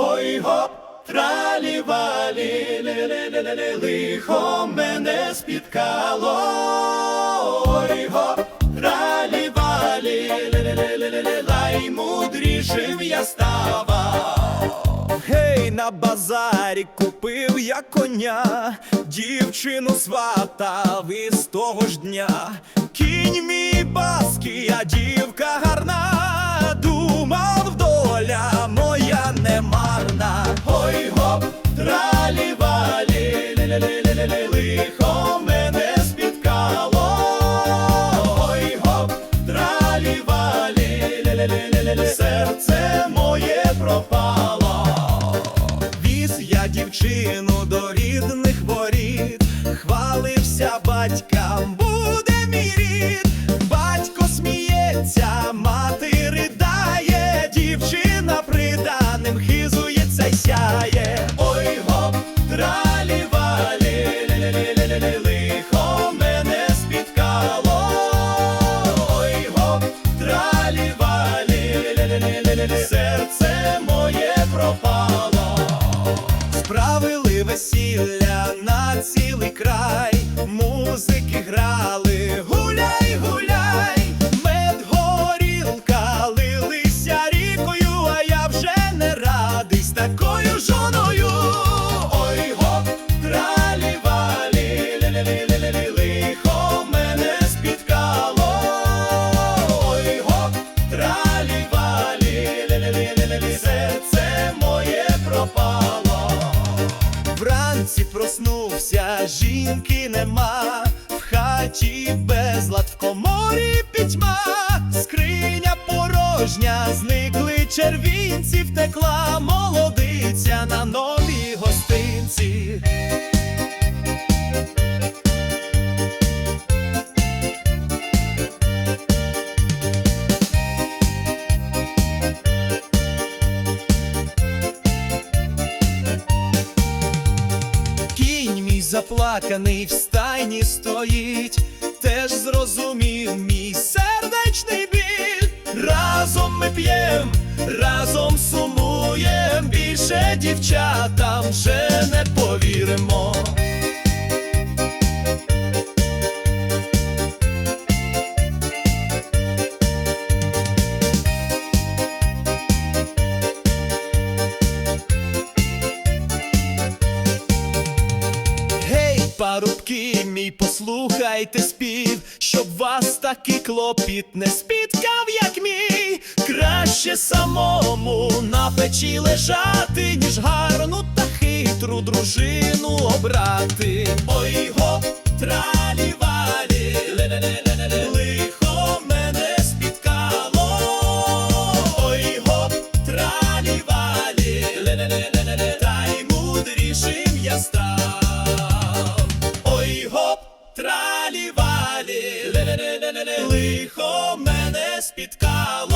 Ой гоп, тралівалі, лихо мене спіткало. Ой гоп, тралівалі, ле-ле-ле-ле, лай мудрішим я ставав. Гей, на базарі купив я коня, дівчину сватав із того ж дня. Кінь мій баский, а дівка гарна, серце моє пропало. Віз я дівчину до рідних воріт, хвалився батькам, буде мій рід. На цілий край, музики грали, гуляй, гуляй, мед горілка лилися рікою, а я вже не радий такою жоною. Ой гоп, тралівалі, ле-ле-ле-ле, лихо проснувся, жінки нема, в хаті безлад, в коморі пітьма, скриня порожня, зникли червінці, втекла молодиця на нові заплаканий в стайні стоїть, теж зрозумів мій сердечний біль. Разом ми п'єм, разом сумуєм, більше дівчатам вже не повіримо. Парубки, мій, послухайте спів, щоб вас такий клопіт не спіткав, як мій. Краще самому на печі лежати, ніж гарну та хитру дружину обрати. Ой гоп, тралівалі, лихо мене спіткало. Ой гоп, тралівалі, та й мудрішим я став. Лихо мене спіткало.